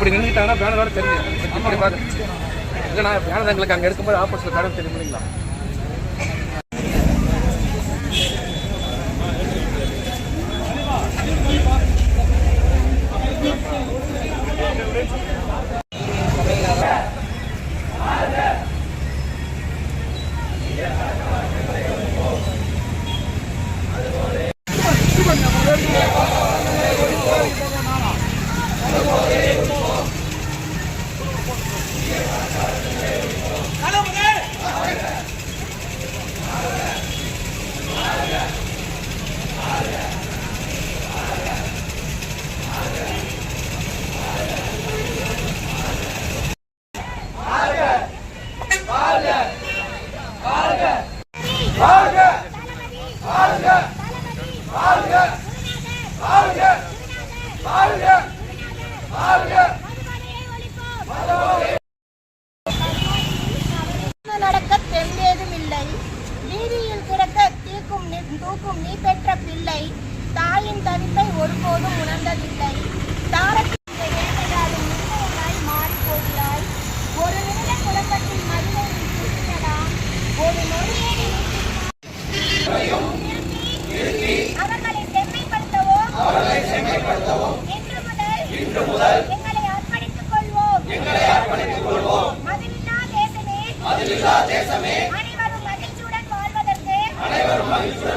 இப்படி நின்றுட்டாங்கன்னா பேனரோட தெரியும் இப்படி பார்த்து இல்லைண்ணா பேனர் எங்களுக்கு அங்கே எடுக்கும்போது ஆப்போசிட்டில் பேனர் தெரியும் இல்லைங்களா நடக்க தெம்பேதும் இல்லை வீதியில் பிறக்க தீக்கும் தூக்கும் நீ பெற்ற பிள்ளை தாயின் தவிப்பை ஒருபோதும் உணர்ந்ததில்லை. தாரத்தின் வேட்டையாடும் உண்மையாய் மாறி ஒரு நிமிட குழப்பத்தில் மதுரை ஒரு நொடியை அவர்களை செம்மைப்படுத்தவோ? அவர்களை எங்களை அர்ப்பணித்துக் கொள்வோம். எங்களை அர்ப்பணித்துக் கொள்வோம். அனைவரும் மகிழ்ச்சியுடன் வாழ்வதற்கு அனைவரும் மகிழ்ச்சியுடன்